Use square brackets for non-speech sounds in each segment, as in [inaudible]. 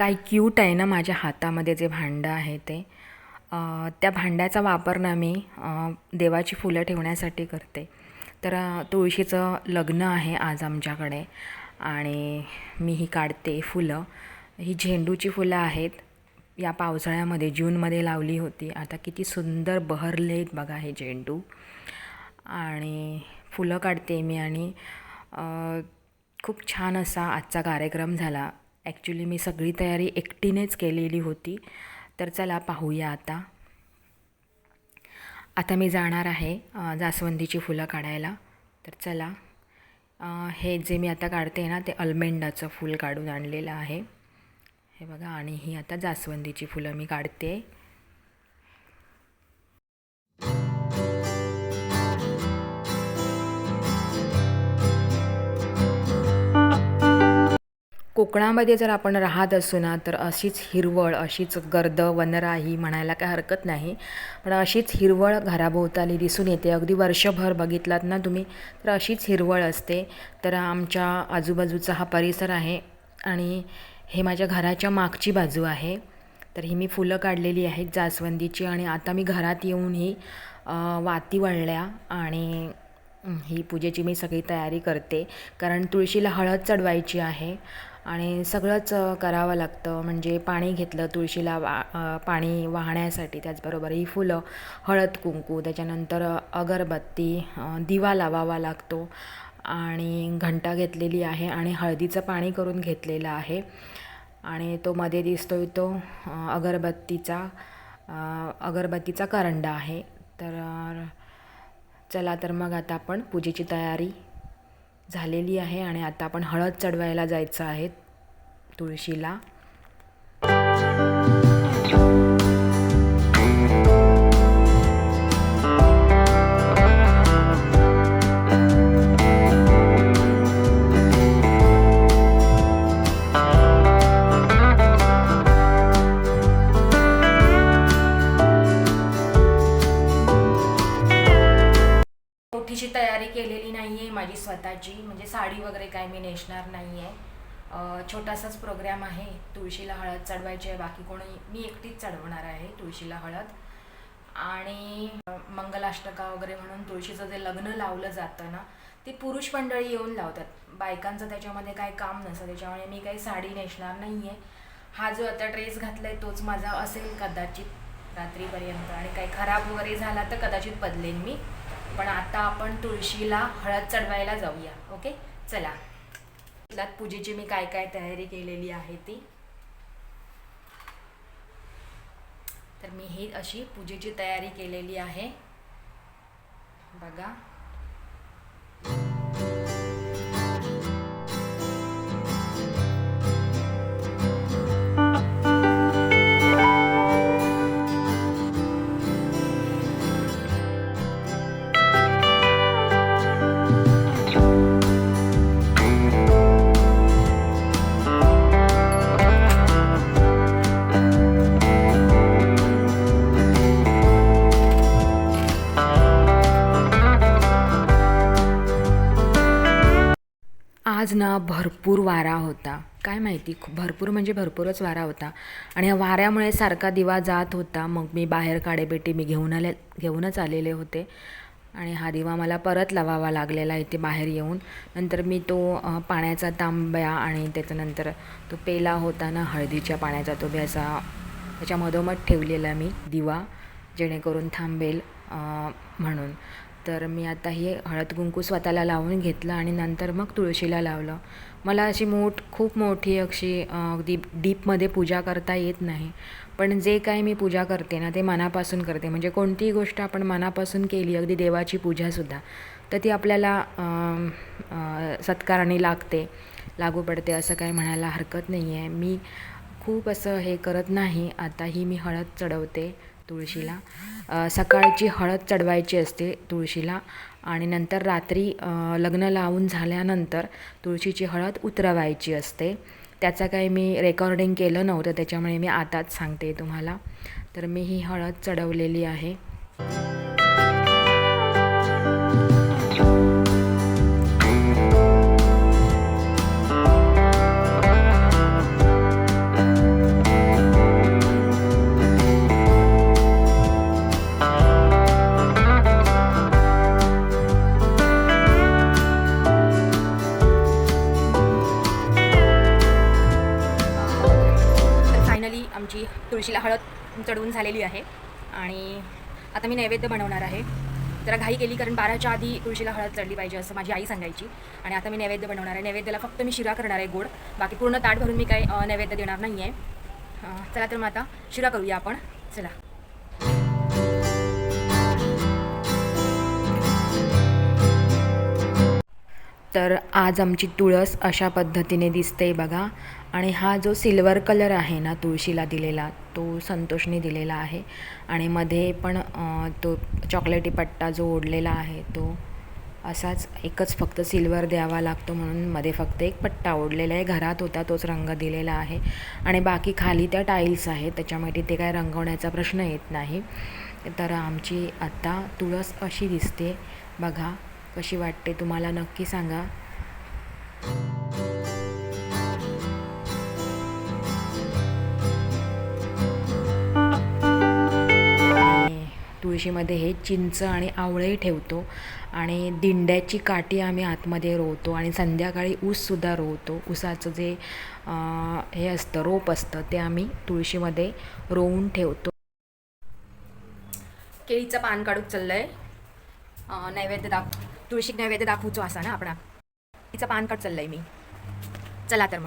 काय क्यूट आहे ना माझ्या हातामध्ये जे भांडं आहे ते त्या भांड्याचा वापर ना मी देवाची फुलं ठेवण्यासाठी करते. तर तुळशीचं लग्न आहे आज आमच्याकडे आणि मी ही काढते फुलं. ही झेंडूची फुलं आहेत. या पावसाळ्यामध्ये जूनमध्ये लावली होती. आता किती सुंदर बहरले आहेत बघा हे झेंडू. आणि फुलं काढते मी आणि खूप छान असा आजचा कार्यक्रम झाला. ॲक्च्युली मी सगळी तयारी एकटीनेच केलेली होती. तर चला पाहूया आता. आता मी जाणार आहे जास्वंदीची फुलं काढायला. तर चला हे जे मी आता काढते ना ते अल्मेंडाचं फूल काढून आणलेलं आहे. हे बघा आणि ही आता जास्वंदीची फुलं मी काढते. कोकणामध्ये जर आपण राहत असू ना तर अशीच हिरवळ अशीच गर्द वनराई म्हणायला काय हरकत नाही. पण अशीच हिरवळ घराभोवताली दिसून येते. अगदी वर्षभर बघितलात ना तुम्ही तर अशीच हिरवळ असते. तर आमच्या आजूबाजूचा हा परिसर आहे आणि हे माझ्या घराच्या मागची बाजू आहे. तर ही मी फुलं काढलेली आहेत जास्वंदीची आणि आता मी घरात येऊन ही वाती वळल्या आणि ही पूजेची मी सगळी तयारी करते. कारण तुळशीला हळद चढवायची आहे. आणि सगळंच करावं लागतं. म्हणजे पाणी घेतलं तुळशीला वा पाणी वाहण्यासाठी त्याचबरोबर ही फुलं हळद कुंकू त्याच्यानंतर अगरबत्ती दिवा लावावा लागतो. आणि घंटा घेतलेली आहे आणि हळदीचं पाणी करून घेतलेलं आहे. आणि तो मध्ये दिसतोय तो अगरबत्तीचा अगरबत्तीचा करंडा आहे. तर चला तर मग आता आपण पूजेची तयारी झालेली आहे आणि आता आपण हळद चढवायला जायचं आहे तुळशीला. केलेली नाही आहे माझी स्वतःची म्हणजे साडी वगैरे काय मी नेसणार नाही आहे छोटासाच प्रोग्राम आहे तुळशीला हळद चढवायची आहे बाकी कोणी मी एकटीच चढवणार आहे तुळशीला हळद. आणि मंगलाष्टका वगैरे म्हणून तुळशीचं जे लग्न लावलं जातं ना ते पुरुष मंडळी येऊन लावतात. बायकांचं त्याच्यामध्ये काय काम नसतं त्याच्यामुळे मी काही साडी नेसणार नाही आहे हा जो आता ड्रेस घातलाय तोच माझा असेल कदाचित रात्रीपर्यंत. आणि काही खराब वगैरे झाला तर कदाचित बदलेन मी. पण आता आपण तुळशीला हळद चढवायला जाऊया ओके? चला. त्यात पूजेची मी काय काय तयारी केलेली आहे ती. तर मी ही अशी पूजेची तयारी केलेली आहे. बघा. आज ना भरपूर वारा होता. काय माहिती खूप भरपूर म्हणजे भरपूरच वारा होता. आणि या वाऱ्यामुळे सारखा दिवा जात होता. मग मी बाहेर काडेपेटी मी घेऊन आले घेऊनच आलेले होते. आणि हा दिवा मला परत लावावा लागलेला इथे बाहेर येऊन. नंतर मी तो पाण्याचा तांब्या आणि त्याच्यानंतर तो पेला होता ना हळदीच्या पाण्याचा तो बी असा त्याच्या मधोमध ठेवलेला मी दिवा जेणेकरून थांबेल म्हणून. तर मी आता हे हळद कुंकू स्वतःला लावून घेतलं आणि नंतर मग तुळशीला लावलं. मला अशी मोठ खूप मोठी अशी अ, अगदी डीपमध्ये पूजा करता येत नाही. पण जे काय मी पूजा करते ना ते मनापासून करते. म्हणजे कोणतीही गोष्ट आपण मनापासून केली अगदी देवाची पूजासुद्धा तर ती आपल्याला सत्काराने लागते लागू पडते असं काय म्हणायला हरकत नाही आहे मी खूप असं हे करत नाही. आता ही मी हळद चढवते. तुळशीला. सकाळची हळद चढवायची असते तुळशीला आणि नंतर रात्री लग्न लावून झाल्यानंतर तुळशीची हळद उतरवायची असते. त्याचं काही मी रेकॉर्डिंग केलं नव्हतं त्याच्यामुळे मी आताच सांगते तुम्हाला. तर मी ही हळद चढवलेली आहे. तुळशीला हळद चढवून झालेली आहे. आणि आता मी नैवेद्य बनवणार आहे. जरा घाई केली कारण बाराच्या आधी तुळशीला हळद चढली पाहिजे असं माझी आई सांगायची. आणि आता मी नैवेद्य बनवणार आहे. नैवेद्याला फक्त मी शिरा करणार आहे गोड. बाकी पूर्ण ताट भरून मी काही नैवेद्य देणार नाही आहे चला तर मग आता शिरा करूया आपण. चला. तर आज आमची तुळस अशा पद्धतीने दिसते बघा. आणि हा जो सिल्वर कलर आहे ना तुळशीला दिलेला तो संतोषने दिलेला आहे. आणि मध्ये पण तो चॉकलेटी पट्टा जो ओढलेला आहे तो असाच एकच फक्त सिल्वर द्यावा लागतो म्हणून मध्ये फक्त एक पट्टा ओढलेला आहे. घरात होता तोच रंग दिलेला आहे. आणि बाकी खाली त्या टाईल्स आहेत त्याच्यामुळे तिथे काय रंगवण्याचा प्रश्न येत नाही. तर आमची आत्ता तुळस अशी दिसते. बघा कशी वाटते तुम्हाला नक्की सांगा. तुळशीमध्ये हे चिंच आणि आवळे ठेवतो. आणि दिंड्याची काठी आम्ही आतमध्ये रोवतो आणि संध्याकाळी ऊससुद्धा रोवतो. ऊसाचं जे हे असतं रोप असतं ते आम्ही तुळशीमध्ये रोवून ठेवतो. केळीचं पान काढूक चाललंय. आहे नैवेद्य दाख तुळशीक नैवेद्य दाखवूचो असा ना आपण? तिचं पान काढ चाललंय मी. चला तर मग.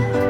तुळशीला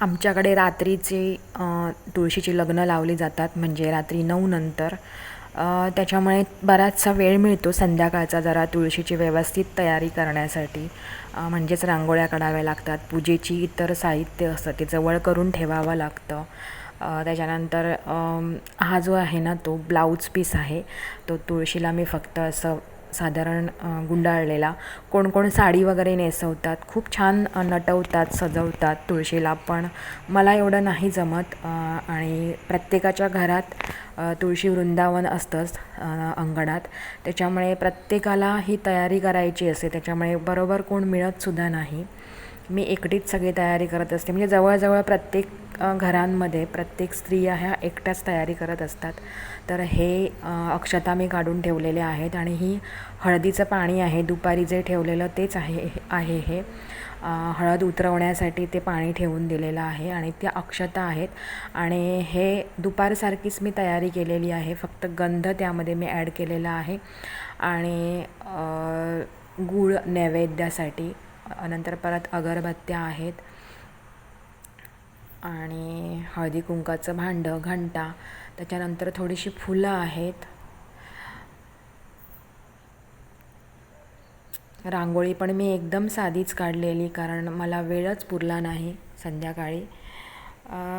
आमच्याकडे रात्रीचे तुळशीची लग्न लावली जातात म्हणजे रात्री नऊ नंतर. त्याच्यामुळे बराचसा वेळ मिळतो संध्याकाळचा जरा तुळशीची व्यवस्थित तयारी करण्यासाठी. म्हणजेच रांगोळ्या काढाव्या लागतात पूजेची इतर साहित्य असतं ते जवळ करून ठेवावं लागतं. त्याच्यानंतर हा जो आहे ना तो ब्लाऊज पीस आहे तो तुळशीला मी फक्त असं साधारण गुंडाळलेला. कोण कोण साडी वगैरे नेसवतात खूप छान नटवतात सजवतात तुळशीला. पण मला एवढं नाही जमत आणि प्रत्येकाच्या घरात तुळशी वृंदावन असतंच अंगणात. त्याच्यामुळे प्रत्येकाला ही तयारी करायची असते. त्याच्यामुळे बरोबर कोण मिळतसुद्धा नाही. मी एकटीच सगळी तयारी करत असते. म्हणजे जवळजवळ प्रत्येक घरांमध्ये प्रत्येक स्त्रिया ह्या एकट्याच तयारी करत असतात. तर हे अक्षता मी काढून ठेवलेले आहेत आणि ही हळदीचं पाणी आहे. दुपारी जे ठेवलेलं तेच आहे आहे हे. हळद उतरवण्यासाठी ते पाणी ठेवून दिलेलं आहे आणि त्या अक्षता आहेत. आणि हे दुपारसारखीच मी तयारी केलेली आहे. फक्त गंध त्यामध्ये मी ॲड केलेला आहे. आणि गूळ नैवेद्यासाठी नंतर परत अगरबत्त्या आहेत. आणि हळदी कुंकाचं भांडं घंटा. त्याच्यानंतर थोडीशी फुलं आहेत. रांगोळी पण मी एकदम साधीच काढलेली कारण मला वेळच पुरला नाही संध्याकाळी.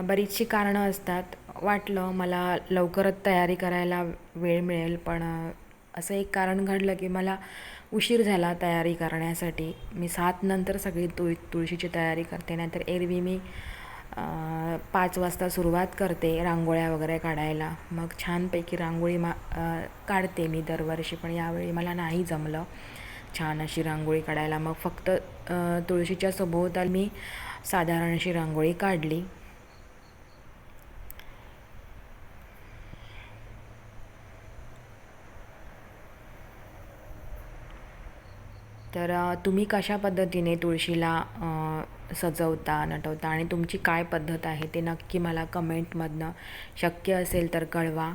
बरीचशी कारणं असतात. वाटलं मला लवकरच तयारी करायला वेळ मिळेल पण असं एक कारण घडलं की मला उशीर झाला तयारी करण्यासाठी. मी सात नंतर सगळी तुळ तुळशीची तयारी करते. नाहीतर एरवी मी पाच वाजता सुरुवात करते रांगोळ्या वगैरे काढायला. मग छानपैकी रांगोळी मा काढते मी दरवर्षी. पण यावेळी मला नाही जमलं छान अशी रांगोळी काढायला. मग फक्त तुळशीच्या सभोवताल मी साधारण अशी रांगोळी काढली. तर तुम्ही कशा पद्धतीने तुळशीला सजवता नटवता आणि तुमची काय पद्धत आहे ते नक्की मला कमेंटमधनं शक्य असेल तर कळवा.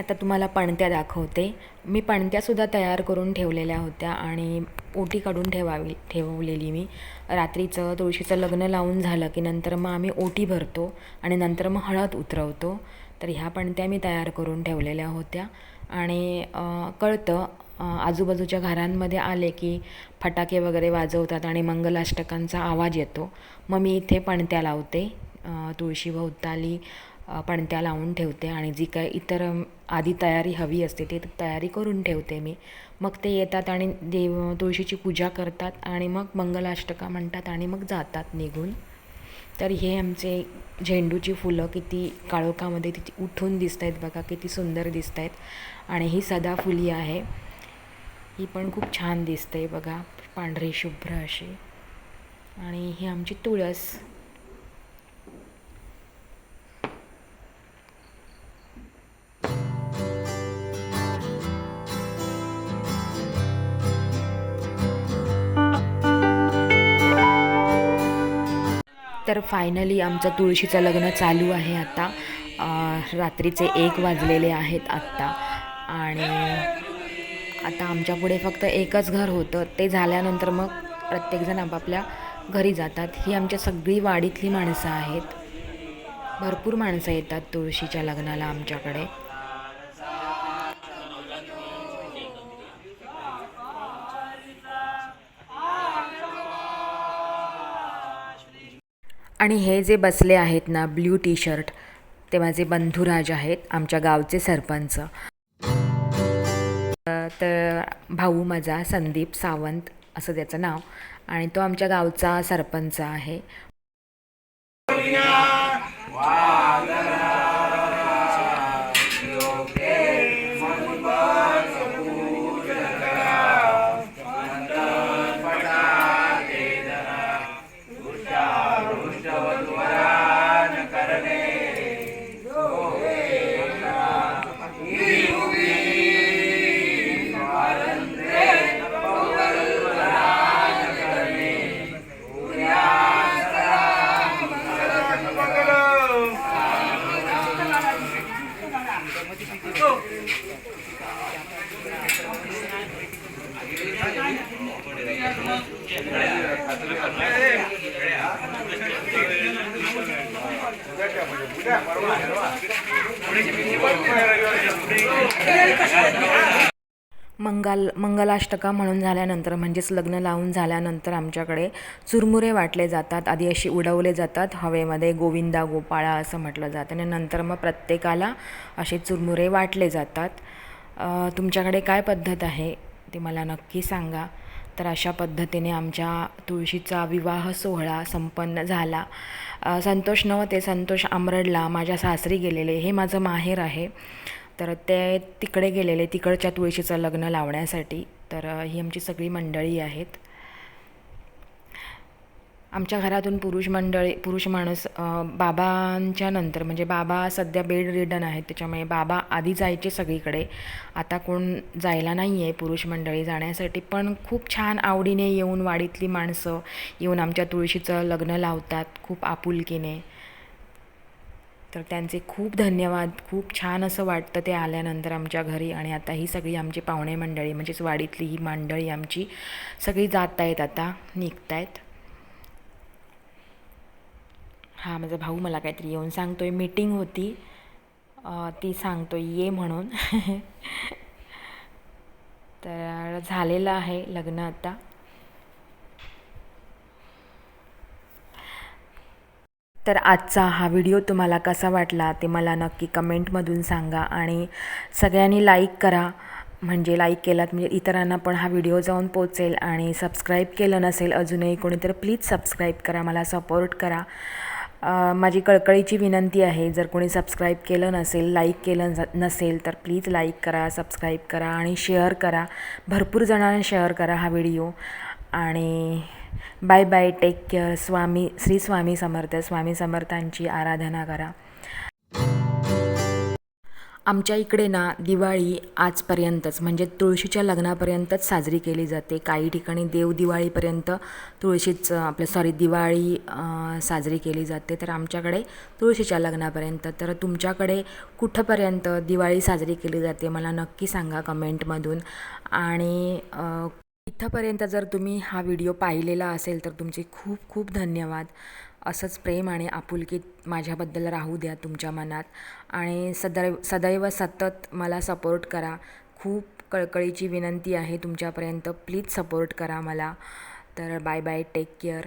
आता तुम्हाला पणत्या दाखवते. मी पणत्यासुद्धा तयार करून ठेवलेल्या होत्या आणि ओटी काढून ठेवावी ठेवलेली मी. रात्रीचं तुळशीचं लग्न लावून झालं की नंतर मग आम्ही ओटी भरतो आणि नंतर मग हळद उतरवतो. तर ह्या पणत्या मी तयार करून ठेवलेल्या होत्या. आणि कळतं आजूबाजूच्या घरांमध्ये आले की फटाके वगैरे वाजवतात आणि मंगलाष्टकांचा आवाज येतो. मग मी इथे पणत्या लावते. तुळशी तुळशीभोवताली पणत्या लावून ठेवते आणि जी काय इतर आधी तयारी हवी असते ती तयारी करून ठेवते मी. मग ते येतात आणि देव तुळशीची पूजा करतात आणि मग मंगलाष्टका म्हणतात आणि मग जातात निघून. तर हे आमचे झेंडूची फुलं किती काळोखामध्ये तिथे उठून दिसत आहेत बघा किती सुंदर दिसत आहेत आणि ही सदाफुली आहे. ही पण खूप छान दिसते बघा पांढरी शुभ्र अशी. आणि ही आमची तुळस. तर फायनली आमचं तुळशीचं लग्न चालू आहे आता. रात्रीचे एक वाजलेले आहेत आत्ता. आणि आता आमच्या पुढे फक्त एकच घर होतं. ते झाल्यानंतर मग प्रत्येकजण आपापल्या घरी जातात. ही आमच्या सगळी वाडीतली माणसं आहेत. भरपूर माणसं येतात तुळशीच्या लग्नाला आमच्याकडे. आणि हे जे बसले आहेत ना ब्ल्यू टी शर्ट ते माझे बंधुराज आहेत आमच्या गावचे सरपंच. तर भाऊ माझा संदीप सावंत असं त्याचं नाव. आणि तो आमच्या गावचा सरपंच आहे. मंगल मंगलाष्टका म्हणून झाल्यानंतर म्हणजेच लग्न लावून झाल्यानंतर आमच्याकडे चुरमुरे वाटले जातात. आधी अशी उडवले जातात. हवेमध्ये गोविंदा गोपाळा असं म्हटलं जातं. आणि नंतर मग प्रत्येकाला असे चुरमुरे वाटले जातात. तुमच्याकडे काय पद्धत आहे ते मला नक्की सांगा. तर अशा पद्धतीने आमच्या तुळशीचा विवाह सोहळा संपन्न झाला. संतोष नव्हते संतोष आमरडला माझ्या सासरी गेलेले हे माझं माहेर आहे. तर ते तिकडे गेलेले तिकडच्या तुळशीचं लग्न लावण्यासाठी. तर ही आमची सगळी मंडळी आहेत. आमच्या घरातून पुरुष मंडळी पुरुष माणूस बाबांच्या नंतर म्हणजे बाबा सध्या बेड रिडन आहेत त्याच्यामुळे बाबा आधी जायचे सगळीकडे. आता कोण जायला नाही आहे पुरुष मंडळी जाण्यासाठी पण खूप छान आवडीने येऊन वाडीतली माणसं येऊन आमच्या तुळशीचं लग्न लावतात खूप आपुलकीने. तर त्यांचे खूप धन्यवाद खूप छान असं वाटतं ते आल्यानंतर आमच्या घरी. आणि आता ही सगळी आमची पाहुणे मंडळी म्हणजेच वाडीतली ही मंडळी आमची सगळी जात आहेत आता निघत आहेत हा माझा भाऊ मला काहीतरी येऊन सांगतो आहे मीटिंग होती ती सांगतो ये म्हणून. [laughs] तर झालेलं आहे लग्न आता. तर आजचा हा व्हिडिओ तुम्हाला कसा वाटला ते मला नक्की कमेंटमधून सांगा आणि सगळ्यांनी लाईक करा. म्हणजे लाईक केलात म्हणजे इतरांना पण हा व्हिडिओ जाऊन पोचेल आणि सबस्क्राईब केलं नसेल अजूनही कोणी तर प्लीज सबस्क्राईब करा. मला सपोर्ट करा. माझी कळकळीची विनंती आहे जर कोणी सबस्क्राईब केलं नसेल लाईक केलं नसेल तर प्लीज लाईक करा सबस्क्राईब करा आणि शेअर करा. भरपूर जणांना शेअर करा हा व्हिडिओ आणि bye bye take care Swami Shri Swami Samarth. Swami समर्थांची आराधना करा. आमच्या इकडे ना दिवाळी आजपर्यंतच म्हणजे तुळशीच्या लग्नापर्यंतच साजरी केली जाते. काही ठिकाणी देव दिवाळीपर्यंत तुळशीचं आपलं सॉरी दिवाळी साजरी केली जाते. तर आमच्याकडे तुळशीच्या लग्नापर्यंत. तर तुमच्याकडे कुठंपर्यंत दिवाळी साजरी केली जाते मला नक्की सांगा कमेंटमधून. आणि इथंपर्यंत जर तुम्ही हा व्हिडिओ पाहिलेला असेल तर तुमचे खूप खूप धन्यवाद. असंच प्रेम आणि आपुलकीत माझ्याबद्दल राहू द्या तुमच्या मनात. आणि सदैव सदैव सतत मला सपोर्ट करा. खूप कळकळीची विनंती आहे तुमच्यापर्यंत. प्लीज सपोर्ट करा मला. तर बाय बाय टेक केअर